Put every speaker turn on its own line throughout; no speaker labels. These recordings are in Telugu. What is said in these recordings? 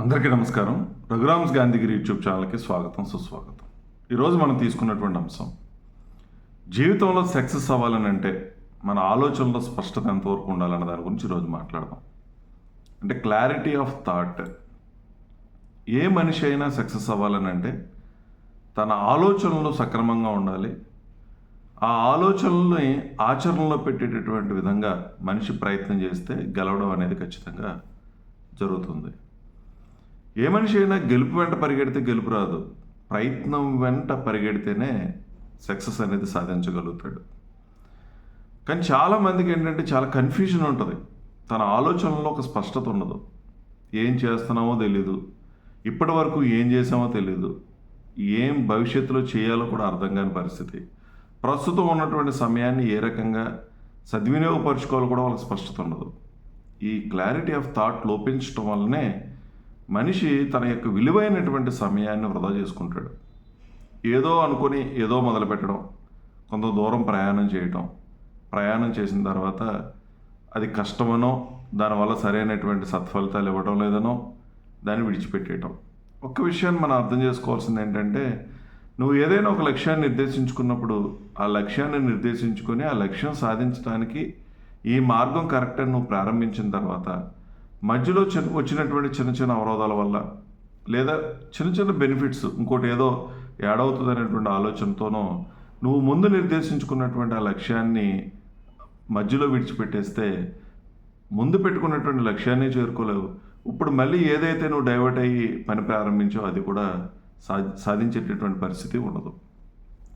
అందరికీ నమస్కారం. రఘురామ్స్ గాంధీగిరి యూట్యూబ్ ఛానల్కి స్వాగతం సుస్వాగతం. ఈరోజు మనం తీసుకున్నటువంటి అంశం జీవితంలో సక్సెస్ అవ్వాలని అంటే మన ఆలోచనలో స్పష్టత ఎంతవరకు ఉండాలన్న దాని గురించి ఈరోజు మాట్లాడదాం. అంటే క్లారిటీ ఆఫ్ థాట్. ఏ మనిషి అయినా సక్సెస్ అవ్వాలని అంటే తన ఆలోచనలు సక్రమంగా ఉండాలి. ఆ ఆలోచనల్ని ఆచరణలో పెట్టేటటువంటి విధంగా మనిషి ప్రయత్నం చేస్తే గెలవడం అనేది ఖచ్చితంగా జరుగుతుంది. ఏ మనిషి అయినా గెలుపు వెంట పరిగెడితే గెలుపు రాదు. ప్రయత్నం వెంట పరిగెడితేనే సక్సెస్ అనేది సాధించగలుగుతాడు. కానీ చాలామందికి ఏంటంటే చాలా కన్ఫ్యూజన్ ఉంటుంది. తన ఆలోచనలో ఒక స్పష్టత ఉండదు. ఏం చేస్తున్నామో తెలీదు. ఇప్పటి వరకు ఏం చేసామో తెలీదు. ఏం భవిష్యత్తులో చేయాలో కూడా అర్థం కాని పరిస్థితి. ప్రస్తుతం ఉన్నటువంటి సమయాన్ని ఏ రకంగా సద్వినియోగపరచుకోవాలో కూడా వాళ్ళకి స్పష్టత ఉండదు. ఈ క్లారిటీ ఆఫ్ థాట్ లోపించడం వల్లనే మనిషి తన యొక్క విలువైనటువంటి సమయాన్ని వృధా చేసుకుంటాడు. ఏదో అనుకొని ఏదో మొదలు పెట్టడం కొంత దూరం ప్రయాణం చేయటం ప్రయాణం చేసిన తర్వాత అది కష్టమనో దానివల్ల సరైనటువంటి సత్ఫలితాలు ఇవ్వడం లేదనో దాన్ని విడిచిపెట్టేయటం. ఒక్క విషయాన్ని మనం అర్థం చేసుకోవాల్సింది ఏంటంటే నువ్వు ఏదైనా ఒక లక్ష్యాన్ని నిర్దేశించుకున్నప్పుడు ఆ లక్ష్యాన్ని నిర్దేశించుకొని ఆ లక్ష్యం సాధించడానికి ఈ మార్గం కరెక్ట్ అని నువ్వు ప్రారంభించిన తర్వాత మధ్యలో చిన్న వచ్చినటువంటి చిన్న చిన్న అవరోధాల వల్ల లేదా చిన్న చిన్న బెనిఫిట్స్ ఇంకోటి ఏదో ఏడవుతుంది అనేటువంటి ఆలోచనతోనో నువ్వు ముందు నిర్దేశించుకున్నటువంటి ఆ లక్ష్యాన్ని మధ్యలో విడిచిపెట్టేస్తే ముందు పెట్టుకున్నటువంటి లక్ష్యాన్ని చేరుకోలేవు. ఇప్పుడు మళ్ళీ ఏదైతే నువ్వు డైవర్ట్ అయ్యి పని ప్రారంభించో అది కూడా సా సాధించేటటువంటి పరిస్థితి ఉండదు.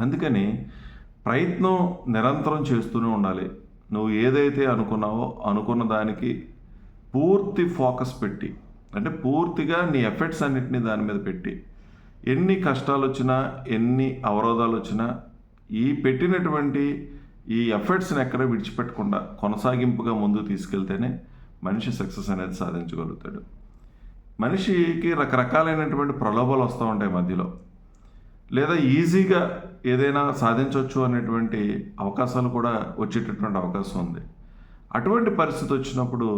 అందుకని ప్రయత్నం నిరంతరం చేస్తూనే ఉండాలి. నువ్వు ఏదైతే అనుకున్నావో అనుకున్న దానికి పూర్తి ఫోకస్ పెట్టి అంటే పూర్తిగా నీ ఎఫర్ట్స్ అన్నిటిని దాని మీద పెట్టి ఎన్ని కష్టాలు వచ్చినా ఎన్ని అవరోధాలు వచ్చినా ఈ పెట్టినటువంటి ఈ ఎఫర్ట్స్ని ఎక్కడ విడిచిపెట్టకుండా కొనసాగింపుగా ముందు తీసుకెళ్తేనే మనిషి సక్సెస్ అనేది సాధించగలుగుతాడు. మనిషికి రకరకాలైనటువంటి ప్రలోభాలు వస్తూ ఉంటాయి మధ్యలో. లేదా ఈజీగా ఏదైనా సాధించవచ్చు అనేటువంటి అవకాశాలు కూడా వచ్చేటటువంటి అవకాశం ఉంది. అటువంటి పరిస్థితి వచ్చినప్పుడు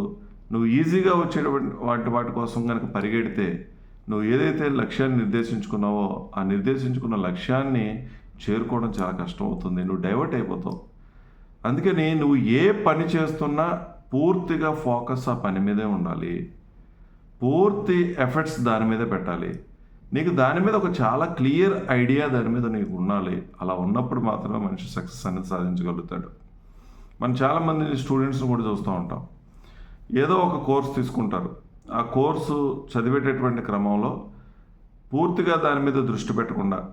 నువ్వు ఈజీగా వచ్చేటువంటి వాటి వాటి కోసం కనుక పరిగెడితే నువ్వు ఏదైతే లక్ష్యాన్ని నిర్దేశించుకున్నావో ఆ నిర్దేశించుకున్న లక్ష్యాన్ని చేరుకోవడం చాలా కష్టం అవుతుంది. నువ్వు డైవర్ట్ అయిపోతావు. అందుకని నువ్వు ఏ పని చేస్తున్నా పూర్తిగా ఫోకస్ ఆ పని మీదే ఉండాలి. పూర్తి ఎఫర్ట్స్ దాని మీద పెట్టాలి. నీకు దాని మీద ఒక చాలా క్లియర్ ఐడియా దాని మీద నీకు ఉండాలి. అలా ఉన్నప్పుడు మాత్రమే మనిషి సక్సెస్ అనేది సాధించగలుగుతాడు. మనం చాలామంది స్టూడెంట్స్ని కూడా చూస్తూ ఉంటాం. ఏదో ఒక కోర్స్ తీసుకుంటారు. ఆ కోర్సు చదివేటటువంటి క్రమంలో పూర్తిగా దాని మీద దృష్టి పెట్టకుండా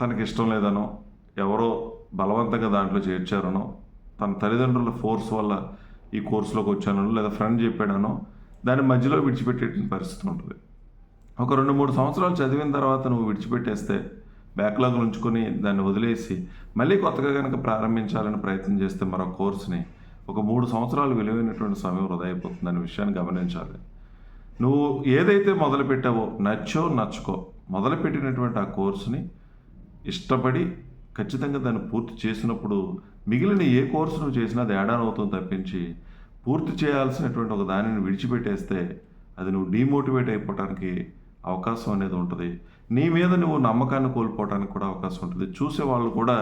తనకి ఇష్టం లేదనో ఎవరో బలవంతంగా దాంట్లో చేర్చారనో తన తల్లిదండ్రుల ఫోర్స్ వల్ల ఈ కోర్సులోకి వచ్చానో లేదా ఫ్రెండ్ చెప్పాడనో దాన్ని మధ్యలో విడిచిపెట్టే పరిస్థితి ఉంటుంది. ఒక రెండు మూడు సంవత్సరాలు చదివిన తర్వాత నువ్వు విడిచిపెట్టేస్తే బ్యాక్లాగ్లు ఉంచుకొని దాన్ని వదిలేసి మళ్ళీ కొత్తగా కనుక ప్రారంభించాలని ప్రయత్నం చేస్తే మరో కోర్సుని ఒక మూడు సంవత్సరాలు విలువైనటువంటి సమయం వృధా అయిపోతుంది విషయాన్ని గమనించాలి. నువ్వు ఏదైతే మొదలుపెట్టావో నచ్చో నచ్చుకో మొదలుపెట్టినటువంటి ఆ కోర్సుని ఇష్టపడి ఖచ్చితంగా దాన్ని పూర్తి చేసినప్పుడు మిగిలిన ఏ కోర్సు నువ్వు చేసినా అది ఏడానవుతుంది తప్పించి పూర్తి చేయాల్సినటువంటి ఒక దానిని విడిచిపెట్టేస్తే అది నువ్వు డీమోటివేట్ అయిపోవటానికి అవకాశం అనేది ఉంటుంది. నీ మీద నువ్వు నమ్మకాన్ని కోల్పోవడానికి కూడా అవకాశం ఉంటుంది. చూసే వాళ్ళు కూడా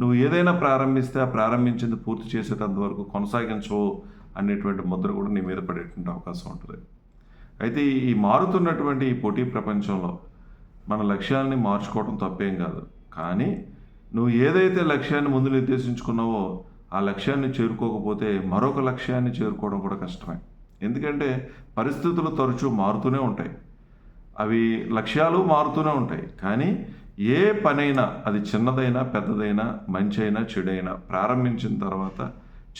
నువ్వు ఏదైనా ప్రారంభిస్తే ఆ ప్రారంభించింది పూర్తి చేసేటంత వరకు కొనసాగించవు అనేటువంటి ముద్ర కూడా నీ మీద పడేటువంటి అవకాశం ఉంటుంది. అయితే ఈ మారుతున్నటువంటి ఈ పోటీ ప్రపంచంలో మన లక్ష్యాలని మార్చుకోవడం తప్పేం కాదు. కానీ నువ్వు ఏదైతే లక్ష్యాన్ని ముందు నిర్దేశించుకున్నావో ఆ లక్ష్యాన్ని చేరుకోకపోతే మరొక లక్ష్యాన్ని చేరుకోవడం కూడా కష్టమే. ఎందుకంటే పరిస్థితులు తరచూ మారుతూనే ఉంటాయి. అవి లక్ష్యాలు మారుతూనే ఉంటాయి. కానీ ఏ పనైనా అది చిన్నదైనా పెద్దదైనా మంచి అయినా చెడైనా ప్రారంభించిన తర్వాత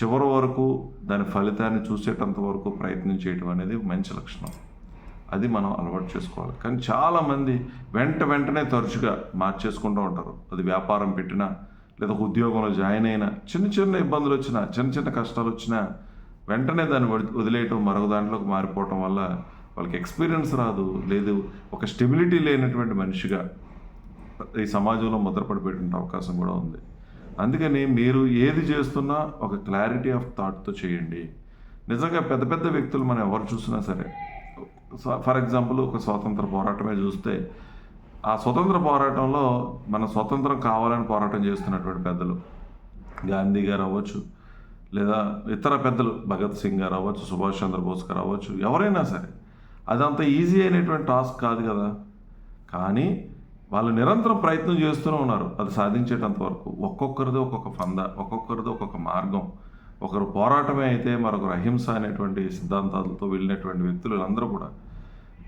చివరి వరకు దాని ఫలితాన్ని చూసేటంత వరకు ప్రయత్నం చేయడం అనేది మంచి లక్షణం. అది మనం అలవాటు చేసుకోవాలి. కానీ చాలామంది వెంట వెంటనే తరచుగా మార్చేసుకుంటూ ఉంటారు. అది వ్యాపారం పెట్టినా లేదా ఒక ఉద్యోగంలో జాయిన్ అయినా చిన్న చిన్న ఇబ్బందులు వచ్చినా చిన్న చిన్న కష్టాలు వచ్చినా వెంటనే దాన్ని వదిలేయటం మరొక దాంట్లోకి మారిపోవటం వల్ల వాళ్ళకి ఎక్స్పీరియన్స్ రాదు. లేదు ఒక స్టెబిలిటీ లేనటువంటి మనిషిగా ఈ సమాజంలో ముద్రపడిపోయే అవకాశం కూడా ఉంది. అందుకని మీరు ఏది చేస్తున్నా ఒక క్లారిటీ ఆఫ్ థాట్తో చేయండి. నిజంగా పెద్ద పెద్ద వ్యక్తులు మనం ఎవరు చూసినా సరే ఫర్ ఎగ్జాంపుల్ ఒక స్వాతంత్ర పోరాటమే చూస్తే ఆ స్వతంత్ర పోరాటంలో మన స్వతంత్రం కావాలని పోరాటం చేస్తున్నటువంటి పెద్దలు గాంధీ గారు అవ్వచ్చు లేదా ఇతర పెద్దలు భగత్ సింగ్ గారు అవ్వచ్చు సుభాష్ చంద్రబోస్ గారు అవ్వచ్చు ఎవరైనా సరే అదంత ఈజీ అయినటువంటి టాస్క్ కాదు కదా. కానీ వాళ్ళు నిరంతరం ప్రయత్నం చేస్తూనే ఉన్నారు. అది సాధించేటంత వరకు ఒక్కొక్కరిది ఒక్కొక్క ఫంద ఒక్కొక్కరిది ఒక్కొక్క మార్గం. ఒకరు పోరాటమే అయితే మరొకరు అహింస అనేటువంటి సిద్ధాంతాలతో వెళ్ళినటువంటి వ్యక్తులు అందరూ కూడా.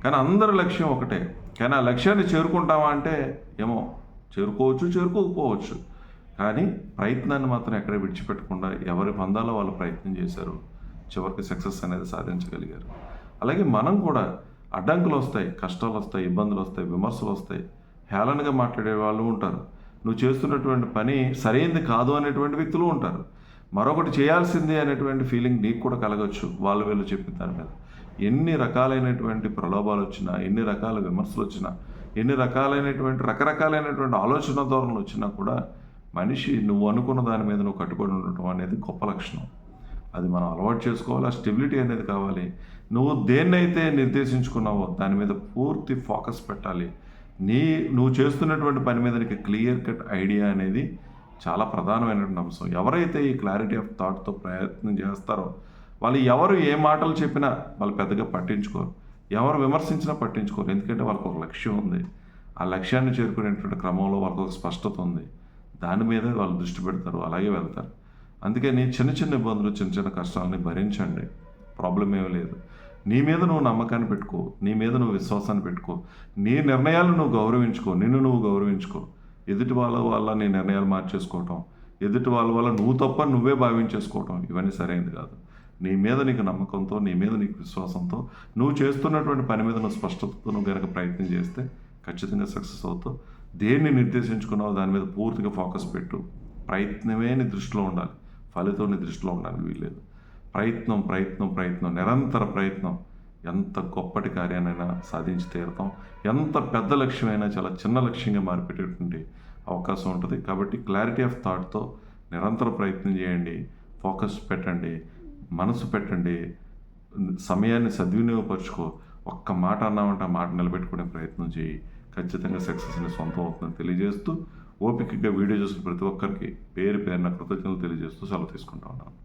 కానీ అందరి లక్ష్యం ఒకటే. కానీ ఆ లక్ష్యాన్ని చేరుకుంటామా అంటే ఏమో చేరుకోవచ్చు చేరుకోకపోవచ్చు. కానీ ప్రయత్నాన్ని మాత్రం ఎక్కడ విడిచిపెట్టకుండా ఎవరి పందాలో వాళ్ళు ప్రయత్నం చేశారు చివరికి సక్సెస్ అనేది సాధించగలిగారు. అలాగే మనం కూడా అడ్డంకులు వస్తాయి కష్టాలు వస్తాయి ఇబ్బందులు వస్తాయి విమర్శలు వస్తాయి. హేళనగా మాట్లాడే వాళ్ళు ఉంటారు. నువ్వు చేస్తున్నటువంటి పని సరైనది కాదు అనేటువంటి వ్యక్తులు ఉంటారు. మరొకటి చేయాల్సిందే అనేటువంటి ఫీలింగ్ నీకు కూడా కలగచ్చు. వాళ్ళు వీళ్ళు చెప్పిన దాని మీద. ఎన్ని రకాలైనటువంటి ప్రలోభాలు వచ్చినా ఎన్ని రకాల విమర్శలు వచ్చినా ఎన్ని రకాలైనటువంటి రకరకాలైనటువంటి ఆలోచన ధోరణులు వచ్చినా కూడా మనిషి నువ్వు అనుకున్న దాని మీద నువ్వు కట్టుబడి ఉండటం అనేది గొప్ప లక్షణం. అది మనం అలవాటు చేసుకోవాలి. ఆ స్టెబిలిటీ అనేది కావాలి. నువ్వు దేన్నైతే నిర్దేశించుకున్నావో దాని మీద పూర్తి ఫోకస్ పెట్టాలి. నీ నువ్వు చేస్తున్నటువంటి పని మీద నీకు క్లియర్ కట్ ఐడియా అనేది చాలా ప్రధానమైనటువంటి అంశం. ఎవరైతే ఈ క్లారిటీ ఆఫ్ థాట్తో ప్రయత్నం చేస్తారో వాళ్ళు ఎవరు ఏ మాటలు చెప్పినా వాళ్ళు పెద్దగా పట్టించుకోరు. ఎవరు విమర్శించినా పట్టించుకోరు. ఎందుకంటే వాళ్ళకి ఒక లక్ష్యం ఉంది. ఆ లక్ష్యాన్ని చేరుకునేటువంటి క్రమంలో వాళ్ళకు ఒక స్పష్టత ఉంది. దాని మీదే వాళ్ళు దృష్టి పెడతారు. అలాగే వెళ్తారు. అందుకని చిన్న చిన్న ఇబ్బందులు చిన్న చిన్న కష్టాలని భరించండి. ప్రాబ్లం ఏమీ లేదు. నీ మీద నువ్వు నమ్మకాన్ని పెట్టుకో నీ మీద నువ్వు విశ్వాసాన్ని పెట్టుకో నీ నిర్ణయాలు నువ్వు గౌరవించుకో నిన్ను నువ్వు గౌరవించుకో. ఎదుటి వాళ్ళ వల్ల నీ నిర్ణయాలు మార్చేసుకోవటం ఎదుటి వాళ్ళ వల్ల నువ్వు తప్ప నువ్వే భావించేసుకోవటం ఇవన్నీ సరైనది కాదు. నీ మీద నీకు నమ్మకంతో నీ మీద నీకు విశ్వాసంతో నువ్వు చేస్తున్నటువంటి పని మీద నువ్వు స్పష్టతతో నువ్వు కనుక ప్రయత్నం చేస్తే ఖచ్చితంగా సక్సెస్ అవుతావు. దేన్ని నిర్దేశించుకున్నావో దాని మీద పూర్తిగా ఫోకస్ పెట్టు. ప్రయత్నమే నీ దృష్టిలో ఉండాలి. ఫలితం నీ దృష్టిలో ఉండడానికి వీల్లేదు. ప్రయత్నం ప్రయత్నం ప్రయత్నం నిరంతర ప్రయత్నం. ఎంత గొప్పటి కార్యాన్నైనా సాధించి తీరుతాం. ఎంత పెద్ద లక్ష్యమైనా చాలా చిన్న లక్ష్యంగా మారిపెట్టేటువంటి అవకాశం ఉంటుంది. కాబట్టి క్లారిటీ ఆఫ్ థాట్తో నిరంతర ప్రయత్నం చేయండి. ఫోకస్ పెట్టండి. మనసు పెట్టండి. సమయాన్ని సద్వినియోగపరుచుకో. ఒక్క మాట అన్నామంటే ఆ మాట నిలబెట్టుకునే ప్రయత్నం చేయి. ఖచ్చితంగా సక్సెస్ని సొంతం అవుతుందని తెలియజేస్తూ ఓపికగా వీడియో చూసిన ప్రతి ఒక్కరికి పేరు పేరున కృతజ్ఞతలు తెలియజేస్తూ సెలవు తీసుకుంటా ఉన్నాను.